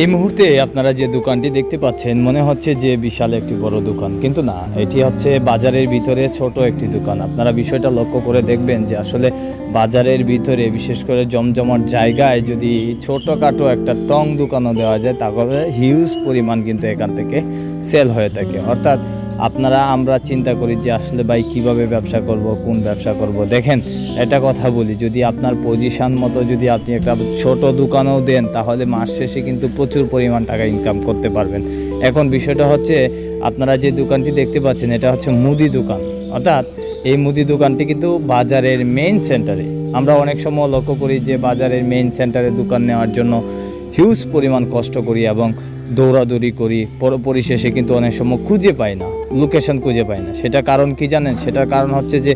এই মুহূর্তে আপনারা যে দোকানটি দেখতে পাচ্ছেন, মনে হচ্ছে যে বিশাল একটি বড় দোকান। কিন্তু না, এটি হচ্ছে বাজারের ভিতরে ছোট একটি দোকান। আপনারা বিষয়টা লক্ষ্য করে দেখবেন যে আসলে বাজারের ভিতরে, বিশেষ করে জমজমাট জায়গায় যদি ছোটোখাটো একটা টং দোকানও দেওয়া যায়, তাহলে হিউজ পরিমাণ কিন্তু এখান থেকে সেল হয়ে থাকে। অর্থাৎ আপনারা, আমরা চিন্তা করি যে আসলে ভাই কীভাবে ব্যবসা করব, কোন ব্যবসা করব। দেখেন, একটা কথা বলি, যদি আপনার পজিশন মতো যদি আপনি একটা ছোট দোকানও দেন, তাহলে মাস শেষে কিন্তু প্রচুর পরিমাণ টাকা ইনকাম করতে পারবেন। এখন বিষয়টা হচ্ছে, আপনারা যে দোকানটি দেখতে পাচ্ছেন, এটা হচ্ছে মুদি দোকান। অর্থাৎ এই মুদি দোকানটি কিন্তু বাজারের মেইন সেন্টারে আমরা অনেক সময় লক্ষ্য করি যে, বাজারের মেইন সেন্টারে দোকান নেওয়ার জন্য হিউজ পরিমাণ কষ্ট করি এবং দৌড়াদৌড়ি করি পরিশেষে কিন্তু অনেক সময় খুঁজে পাই না লোকেশন খুঁজে পাই না। সেটা কারণ কি জানেন? সেটার কারণ হচ্ছে যে,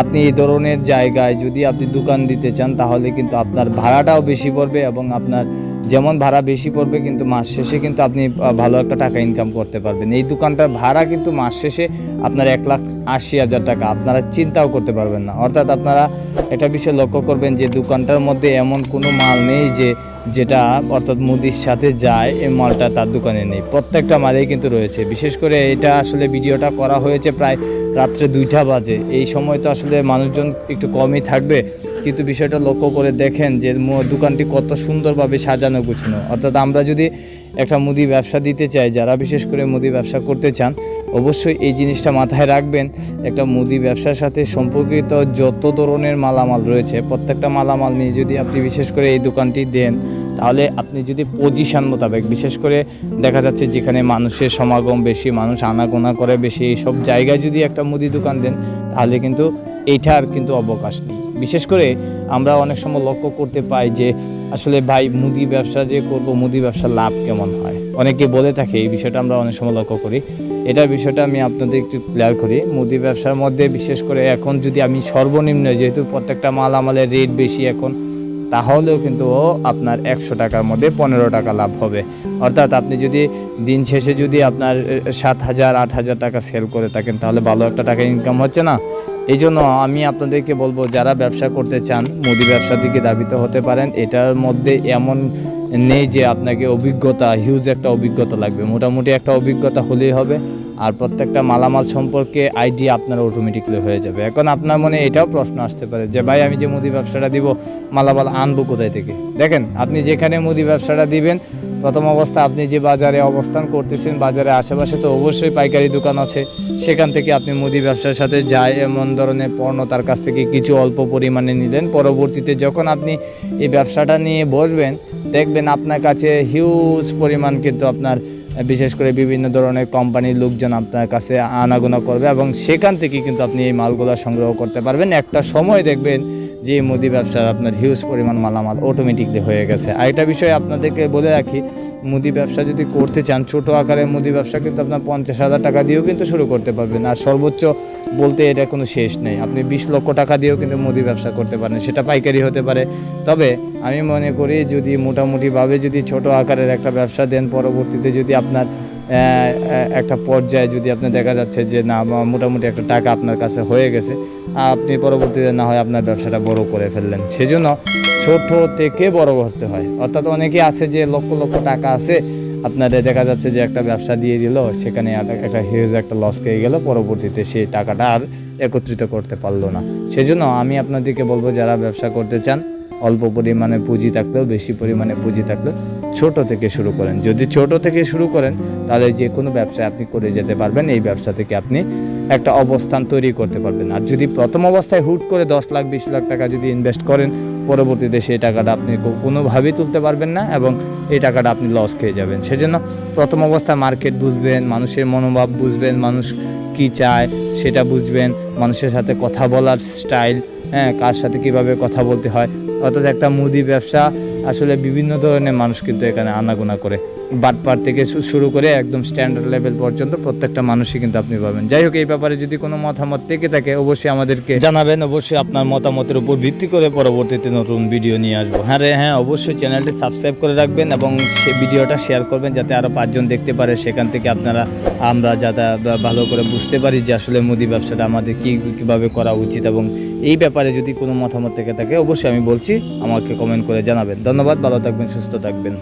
আপনি এই ধরনের জায়গায় যদি আপনি দোকান দিতে চান, তাহলে কিন্তু আপনার ভাড়াটাও বেশি পড়বে এবং আপনার যেমন ভাড়া বেশি পড়বে, কিন্তু মাস শেষে কিন্তু আপনি ভালো একটা টাকা ইনকাম করতে পারবেন। এই দোকানটার ভাড়া কিন্তু মাস শেষে আপনার এক লাখ আশি হাজার টাকা। আপনারা চিন্তাও করতে পারবেন না। অর্থাৎ আপনারা একটা বিষয় লক্ষ্য করবেন যে, দোকানটার মধ্যে এমন কোনো মাল নেই যে, যেটা অর্থাৎ মুদির সাথে যায় এই মালটা তার দোকানে নেই। প্রত্যেকটা মালেই কিন্তু রয়েছে। বিশেষ করে এটা আসলে ভিডিওটা করা হয়েছে প্রায় রাত্রে দুইটা বাজে। এই সময় তো আসলে মানুষজন একটু কমই থাকবে। কিন্তু বিষয়টা লক্ষ্য করে দেখেন যে দোকানটি কত সুন্দরভাবে সাজানো গুছানো। অর্থাৎ আমরা যদি একটা মুদি ব্যবসা দিতে চাই, যারা বিশেষ করে মুদি ব্যবসা করতে চান, অবশ্যই এই জিনিসটা মাথায় রাখবেন। একটা মুদি ব্যবসার সাথে সম্পর্কিত যত ধরনের মালামাল রয়েছে, প্রত্যেকটা মালামাল নিয়ে যদি আপনি বিশেষ করে এই দোকানটি দেন তাহলে আপনি যদি পজিশন মোতাবেক, বিশেষ করে দেখা যাচ্ছে যেখানে মানুষের সমাগম বেশি, মানুষ আনাগোনা করে বেশি, এইসব জায়গায় যদি একটা মুদি দোকান দেন, তাহলে কিন্তু এইটার কিন্তু অবকাশ নেই। বিশেষ করে আমরা অনেক সময় লক্ষ্য করতে পাই যে আসলে ভাই, মুদি ব্যবসা যে করব, মুদি ব্যবসার লাভ কেমন হয়? অনেকে বলে থাকে, এই বিষয়টা আমরা অনেক সময় লক্ষ্য করি। এটার বিষয়টা আমি আপনাদের একটু ক্লিয়ার করি। মুদি ব্যবসার মধ্যে বিশেষ করে এখন যদি আমি সর্বনিম্ন, যেহেতু প্রত্যেকটা মাল আমালের রেট বেশি এখন তাহলেও কিন্তু ও আপনার একশো টাকার মধ্যে পনেরো টাকা লাভ হবে। অর্থাৎ আপনি যদি দিন শেষে যদি আপনার সাত হাজার, আট হাজার টাকা সেল করে থাকেন, তাহলে ভালো একটা টাকা ইনকাম হচ্ছে না? এই জন্য আমি আপনাদেরকে বলব, যারা ব্যবসা করতে চান, মুদি ব্যবসার দিকে দাবিত হতে পারেন। এটার মধ্যে এমন নেই যে আপনাকে অভিজ্ঞতা হিউজ একটা অভিজ্ঞতা লাগবে। মোটামুটি একটা অভিজ্ঞতা হলেই হবে। আর প্রত্যেকটা মালামাল সম্পর্কে আইডিয়া আপনার অটোমেটিকলি হয়ে যাবে। এখন আপনার মনে এটাও প্রশ্ন আসতে পারে যে, ভাই, আমি যে মুদি ব্যবসাটা দিব, মালামাল আনব কোথায় থেকে? দেখেন, আপনি যেখানে মুদি ব্যবসাটা দিবেন, প্রথম অবস্থা আপনি যে বাজারে অবস্থান করতেছেন বাজারের আশেপাশে তো অবশ্যই পাইকারি দোকান আছে, সেখান থেকে আপনি মুদি ব্যবসার সাথে যায় এমন ধরনের পণ্য তার কাছ থেকে কিছু অল্প পরিমাণে নিলেন। পরবর্তীতে যখন আপনি এই ব্যবসাটা নিয়ে বসবেন, দেখবেন আপনার কাছে হিউজ পরিমাণ কিন্তু আপনার বিশেষ করে বিভিন্ন ধরনের কোম্পানির লোকজন আপনার কাছে আনাগোনা করবে এবং সেখান থেকে কিন্তু আপনি এই মালগুলো সংগ্রহ করতে পারবেন। একটা সময় দেখবেন যে মুদি ব্যবসার আপনার হিউজ পরিমাণ মালামাল অটোমেটিকলি হয়ে গেছে। আরেকটা বিষয় আপনাদেরকে বলে রাখি, মুদি ব্যবসা যদি করতে চান, ছোট আকারের মুদি ব্যবসা কিন্তু আপনার পঞ্চাশ হাজার টাকা দিয়েও কিন্তু শুরু করতে পারবেন। আর সর্বোচ্চ বলতে এটা কোনো শেষ নেই। আপনি বিশ লক্ষ টাকা দিয়েও কিন্তু মুদি ব্যবসা করতে পারেন, সেটা পাইকারি হতে পারে। তবে আমি মনে করি যদি মোটামুটিভাবে যদি ছোট আকারের একটা ব্যবসা দেন, পরবর্তীতে যদি আপনার একটা পর্যায়ে যদি আপনি দেখা যাচ্ছে যে না মোটামুটি একটা টাকা আপনার কাছে হয়ে গেছে, আপনি পরবর্তীতে না হয় আপনার ব্যবসাটা বড় করে ফেললেন। সেজন্য ছোট থেকে বড় করতে হয়। অর্থাৎ অনেকে আছে যে লক্ষ লক্ষ টাকা আছে, আপনাদের দেখা যাচ্ছে যে একটা ব্যবসা দিয়ে দিল, সেখানে একটা হিউজ একটা লস খেয়ে গেল, পরবর্তীতে সেই টাকাটা আর একত্রিত করতে পারল না। সেজন্য আমি আপনাদেরকে বলব, যারা ব্যবসা করতে চান, অল্প পরিমাণে পুঁজি থাকলেও, বেশি পরিমাণে পুঁজি থাকলেও ছোট থেকে শুরু করেন। যদি ছোট থেকে শুরু করেন, তাহলে যে কোনো ব্যবসা আপনি করে যেতে পারবেন। এই ব্যবসা থেকে আপনি একটা অবস্থান তৈরি করতে পারবেন। আর যদি প্রথম অবস্থায় হুট করে দশ লাখ, বিশ লাখ টাকা যদি ইনভেস্ট করেন, পরবর্তীতে সেই টাকাটা আপনি কোনোভাবেই তুলতে পারবেন না এবং এই টাকাটা আপনি লস খেয়ে যাবেন। সেজন্য প্রথম অবস্থায় মার্কেট বুঝবেন, মানুষের মনোভাব বুঝবেন, মানুষ কি চায় সেটা বুঝবেন, মানুষের সাথে কথা বলার স্টাইল হ্যাঁ কার সাথে কীভাবে কথা বলতে হয়। অর্থাৎ একটা মুদি ব্যবসা আসলে বিভিন্ন ধরনের মানুষ কিন্তু এখানে আনাগোনা করে। বাটপার থেকে শুরু করে একদম স্ট্যান্ডার্ড লেভেল পর্যন্ত প্রত্যেকটা মানুষই কিন্তু আপনি পাবেন। যাই হোক, এই ব্যাপারে যদি কোনো মতামত থেকে থাকে, অবশ্যই আমাদেরকে জানাবেন। অবশ্যই আপনার মতামতের উপর ভিত্তি করে পরবর্তীতে নতুন ভিডিও নিয়ে আসব। হ্যাঁ রে হ্যাঁ অবশ্যই চ্যানেলটি সাবস্ক্রাইব করে রাখবেন এবং সে ভিডিওটা শেয়ার করবেন যাতে আরও পাঁচজন দেখতে পারে। সেখান থেকে আপনারা, আমরা যাতে ভালো করে বুঝতে পারি যে আসলে মুদি ব্যবসাটা আমাদের কী, কীভাবে করা উচিত এবং এই ব্যাপারে যদি কোনো মতামত থেকে থাকে, অবশ্যই আমি বলছি, আমাকে কমেন্ট করে জানাবেন। ধন্যবাদ, ভালো থাকবেন, সুস্থ থাকবেন।